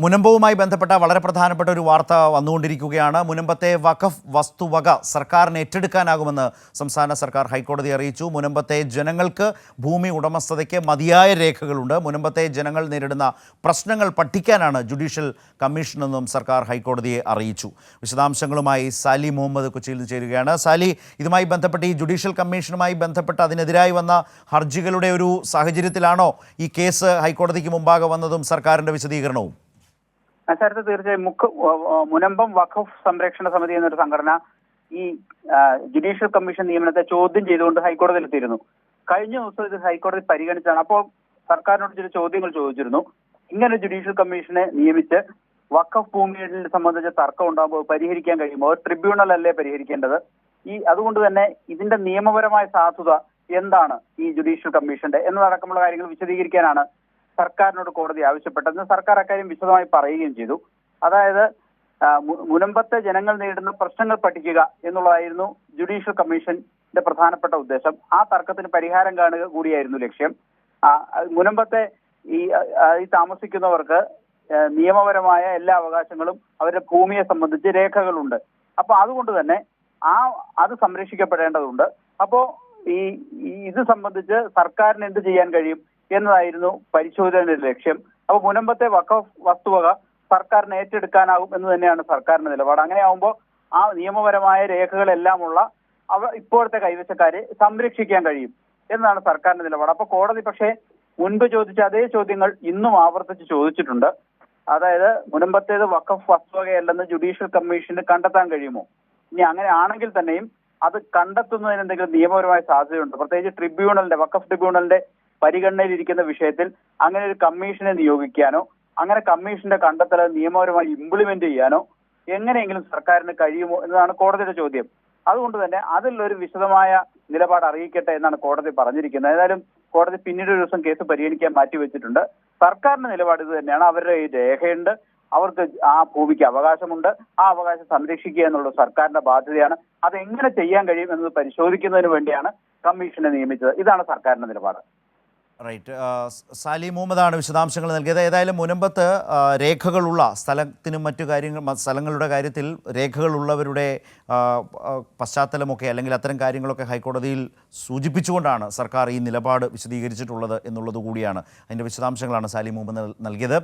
മുനമ്പവുമായി ബന്ധപ്പെട്ട വളരെ പ്രധാനപ്പെട്ട ഒരു വാർത്ത വന്നുകൊണ്ടിരിക്കുകയാണ്. മുനമ്പത്തെ വഖഫ് വസ്തുവക സർക്കാരിന് ഏറ്റെടുക്കാനാകുമെന്ന് സംസ്ഥാന സർക്കാർ ഹൈക്കോടതി അറിയിച്ചു. മുനമ്പത്തെ ജനങ്ങൾക്ക് ഭൂമി ഉടമസ്ഥതയ്ക്ക് മതിയായ രേഖകളുണ്ട്. മുനമ്പത്തെ ജനങ്ങൾ നേരിടുന്ന പ്രശ്നങ്ങൾ പഠിക്കാനാണ് ജുഡീഷ്യൽ കമ്മീഷനെന്നും സർക്കാർ ഹൈക്കോടതിയെ അറിയിച്ചു. വിശദാംശങ്ങളുമായി സാലി മുഹമ്മദ് കൊച്ചിയിൽ നിന്ന് ചേരുകയാണ്. സാലി ഇതുമായി ബന്ധപ്പെട്ട് ഈ ജുഡീഷ്യൽ കമ്മീഷനുമായി ബന്ധപ്പെട്ട് അതിനെതിരായി വന്ന ഹർജികളുടെ ഒരു സാഹചര്യത്തിലാണോ ഈ കേസ് ഹൈക്കോടതിക്ക് മുമ്പാകെ വന്നതും സർക്കാരിന്റെ വിശദീകരണവും? നേരത്തെ തീർച്ചയായും മുഖ മുനമ്പം വഖഫ് സംരക്ഷണ സമിതി എന്നൊരു സംഘടന ഈ ജുഡീഷ്യൽ കമ്മീഷൻ നിയമനത്തെ ചോദ്യം ചെയ്തുകൊണ്ട് ഹൈക്കോടതിയിൽ എത്തിയിരുന്നു കഴിഞ്ഞ ദിവസം ഇത് ഹൈക്കോടതി പരിഗണിച്ചാണ്. അപ്പോൾ സർക്കാരിനോട് ചില ചോദ്യങ്ങൾ ചോദിച്ചിരുന്നു. ഇങ്ങനെ ജുഡീഷ്യൽ കമ്മീഷനെ നിയമിച്ച് വഖഫ് ഭൂമിയെ സംബന്ധിച്ച തർക്കം ഉണ്ടാകുമ്പോൾ പരിഹരിക്കാൻ കഴിയുമ്പോൾ ട്രിബ്യൂണൽ അല്ലേ പരിഹരിക്കേണ്ടത്? ഈ അതുകൊണ്ട് തന്നെ ഇതിന്റെ നിയമപരമായ സാധുത എന്താണ് ഈ ജുഡീഷ്യൽ കമ്മീഷന്റെ? എന്നതടക്കമുള്ള കാര്യങ്ങൾ വിശദീകരിക്കാനാണ് സർക്കാരിനോട് കോടതി ആവശ്യപ്പെട്ടെന്ന് സർക്കാർ അക്കാര്യം വിശദമായി പറയുകയും ചെയ്തു. അതായത് മുനമ്പത്തെ ജനങ്ങൾ നേരിടുന്ന പ്രശ്നങ്ങൾ പഠിക്കുക എന്നുള്ളതായിരുന്നു ജുഡീഷ്യൽ കമ്മീഷന്റെ പ്രധാനപ്പെട്ട ഉദ്ദേശം. ആ തർക്കത്തിന് പരിഹാരം കാണുക കൂടിയായിരുന്നു ലക്ഷ്യം. മുനമ്പത്തെ ഈ താമസിക്കുന്നവർക്ക് നിയമപരമായ എല്ലാ അവകാശങ്ങളും അവരുടെ ഭൂമിയെ സംബന്ധിച്ച് രേഖകളുണ്ട്. അപ്പൊ അതുകൊണ്ട് തന്നെ ആ അത് സംരക്ഷിക്കപ്പെടേണ്ടതുണ്ട്. അപ്പോ ഈ ഇത് സംബന്ധിച്ച് സർക്കാരിന് എന്ത് ചെയ്യാൻ കഴിയും? എന്നതായിരുന്നു പരിശോധനയുടെ ലക്ഷ്യം. അപ്പൊ മുനമ്പത്തെ വഖഫ് വസ്തുവക സർക്കാരിന് ഏറ്റെടുക്കാനാകും എന്ന് തന്നെയാണ് സർക്കാരിന്റെ നിലപാട്. അങ്ങനെ ആവുമ്പോൾ ആ നിയമപരമായ രേഖകളെല്ലാമുള്ള അവ ഇപ്പോഴത്തെ കൈവശക്കാരെ സംരക്ഷിക്കാൻ കഴിയും എന്നാണ് സർക്കാരിന്റെ നിലപാട്. അപ്പൊ കോടതി പക്ഷേ മുൻപ് ചോദിച്ച അതേ ചോദ്യങ്ങൾ ഇന്നും ആവർത്തിച്ച് ചോദിച്ചിട്ടുണ്ട്. അതായത് മുനമ്പത്തേത് വഖഫ് വസ്തുവകയല്ലെന്ന് ജുഡീഷ്യൽ കമ്മീഷന് കണ്ടെത്താൻ കഴിയുമോ? ഇനി അങ്ങനെ ആണെങ്കിൽ തന്നെയും അത് കണ്ടെത്തുന്നതിന് എന്തെങ്കിലും നിയമപരമായ സാധ്യതയുണ്ട്? പ്രത്യേകിച്ച് ട്രിബ്യൂണലിന്റെ വഖഫ് ട്രിബ്യൂണലിന്റെ പരിഗണനയിലിരിക്കുന്ന വിഷയത്തിൽ അങ്ങനെ ഒരു കമ്മീഷനെ നിയോഗിക്കാനോ അങ്ങനെ കമ്മീഷന്റെ കണ്ടെത്തൽ നിയമപരമായി ഇംപ്ലിമെന്റ് ചെയ്യാനോ എങ്ങനെയെങ്കിലും സർക്കാരിന് കഴിയുമോ എന്നതാണ് കോടതിയുടെ ചോദ്യം. അതുകൊണ്ട് തന്നെ അതിലൊരു വിശദമായ നിലപാട് അറിയിക്കട്ടെ എന്നാണ് കോടതി പറഞ്ഞിരിക്കുന്നത്. ഏതായാലും കോടതി പിന്നീട് ഒരു ദിവസം കേസ് പരിഗണിക്കാൻ മാറ്റിവെച്ചിട്ടുണ്ട് സർക്കാരിന്റെ നിലപാട് ഇത് തന്നെയാണ്. അവരുടെ ഈ രേഖയുണ്ട്. അവർക്ക് ആ ഭൂമിക്ക് അവകാശമുണ്ട്. ആ അവകാശം സംരക്ഷിക്കുക എന്നുള്ളത് സർക്കാരിന്റെ ബാധ്യതയാണ്. അത് എങ്ങനെ ചെയ്യാൻ കഴിയും എന്നത് പരിശോധിക്കുന്നതിന് വേണ്ടിയാണ് കമ്മീഷനെ നിയമിച്ചത്. ഇതാണ് സർക്കാരിന്റെ നിലപാട്. റൈറ്റ്. സാലി മുഹമ്മദാണ് വിശദാംശങ്ങൾ നൽകിയത്. ഏതായാലും മുനമ്പത്ത് രേഖകളുള്ള സ്ഥലത്തിനും മറ്റു കാര്യങ്ങൾ സ്ഥലങ്ങളുടെ കാര്യത്തിൽ രേഖകളുള്ളവരുടെ പശ്ചാത്തലമൊക്കെ അല്ലെങ്കിൽ അത്തരം കാര്യങ്ങളൊക്കെ ഹൈക്കോടതിയിൽ സൂചിപ്പിച്ചുകൊണ്ടാണ് സർക്കാർ ഈ നിലപാട് വിശദീകരിച്ചിട്ടുള്ളത് എന്നുള്ളത് കൂടിയാണ്. അതിന്റെ വിശദാംശങ്ങളാണ് സാലി മുഹമ്മദ് നൽകിയത്.